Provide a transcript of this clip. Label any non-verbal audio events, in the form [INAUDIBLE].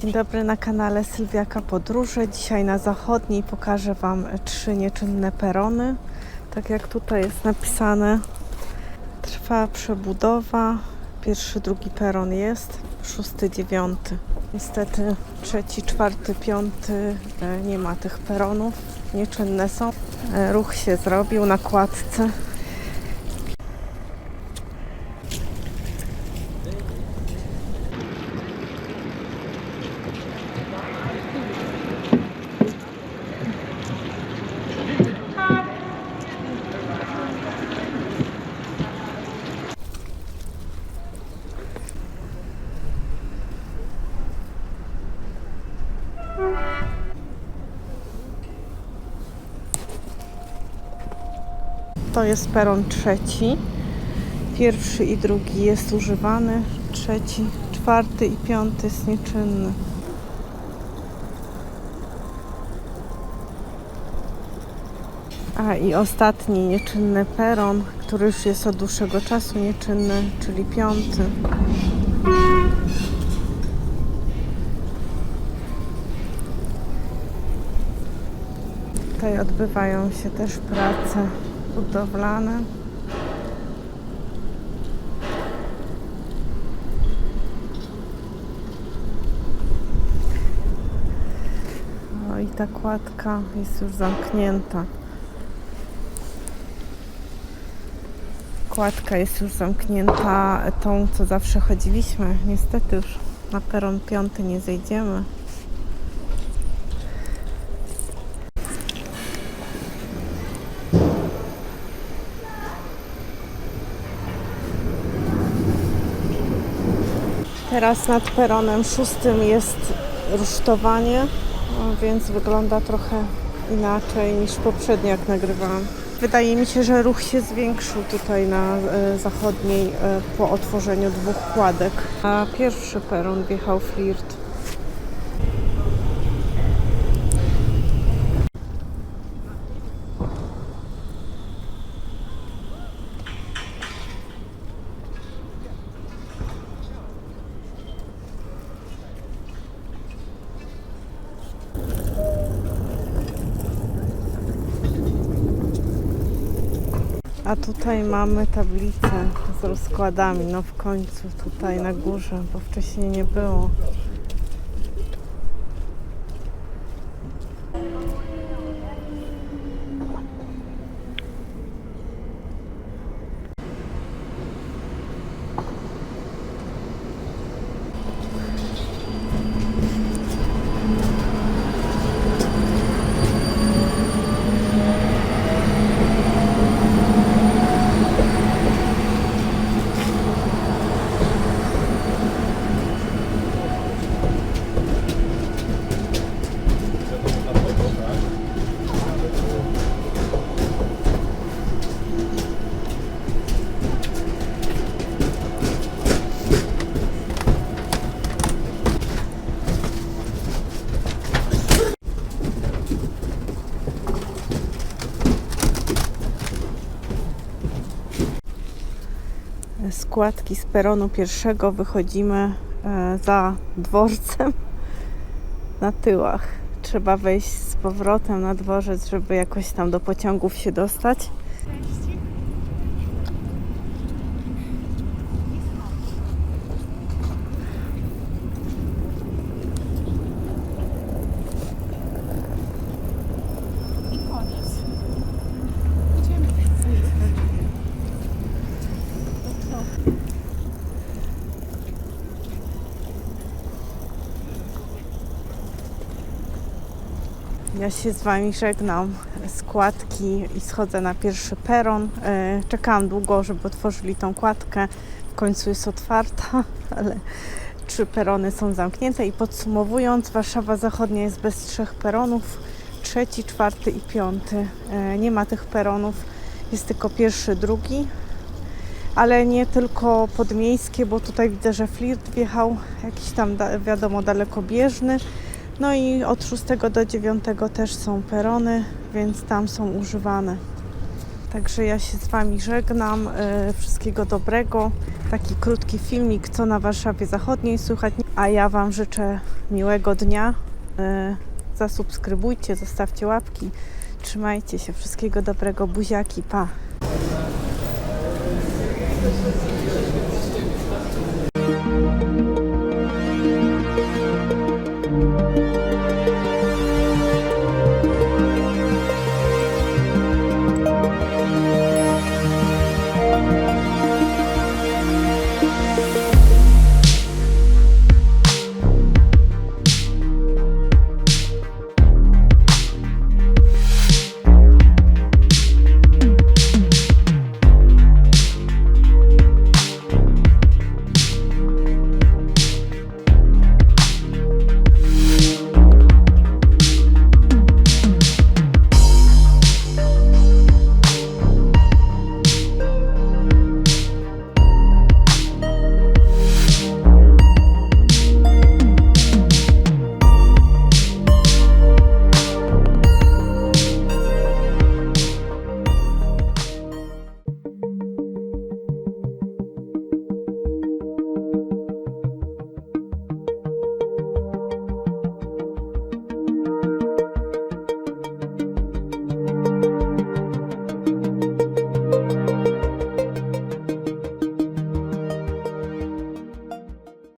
Dzień dobry na kanale Sylwiaka Podróże. Dzisiaj na zachodniej pokażę Wam trzy nieczynne perony. Tak jak tutaj jest napisane, trwa przebudowa. Pierwszy, drugi peron jest, szósty, dziewiąty. Niestety trzeci, czwarty, piąty e, nie ma tych peronów. Nieczynne są. E, Ruch się zrobił na kładce. To jest peron trzeci. Pierwszy i drugi jest używany. Trzeci, czwarty i piąty jest nieczynny. A i ostatni nieczynny peron, który już jest od dłuższego czasu nieczynny, czyli piąty. Tutaj odbywają się też prace budowlane. I ta kładka jest już zamknięta. Kładka jest już zamknięta tą, co zawsze chodziliśmy. Niestety już na peron piąty nie zejdziemy. Teraz nad peronem szóstym jest rusztowanie, no więc wygląda trochę inaczej niż poprzednio jak nagrywałam. Wydaje mi się, że ruch się zwiększył tutaj na e, zachodniej e, po otworzeniu dwóch kładek. A pierwszy peron wjechał flirt. A tutaj mamy tablicę z rozkładami. No w końcu tutaj na górze, bo wcześniej nie było. Składki z peronu pierwszego wychodzimy e, za dworcem [LAUGHS] na tyłach. Trzeba wejść z powrotem na dworzec, żeby jakoś tam do pociągów się dostać. Ja się z Wami żegnam. Składki i schodzę na pierwszy peron. E, Czekałam długo, żeby otworzyli tą kładkę. W końcu jest otwarta, [LAUGHS] ale trzy perony są zamknięte. I podsumowując, Warszawa Zachodnia jest bez trzech peronów. Trzeci, czwarty i piąty. E, Nie ma tych peronów. Jest tylko pierwszy, drugi. Ale nie tylko podmiejskie, bo tutaj widzę, że flirt wjechał jakiś tam, wiadomo, dalekobieżny. No i od 6 do 9 też są perony, więc tam są używane. Także ja się z Wami żegnam. E, Wszystkiego dobrego. Taki krótki filmik, co na Warszawie Zachodniej słychać. A ja Wam życzę miłego dnia. E, Zasubskrybujcie, zostawcie łapki. Trzymajcie się. Wszystkiego dobrego. Buziaki. Pa.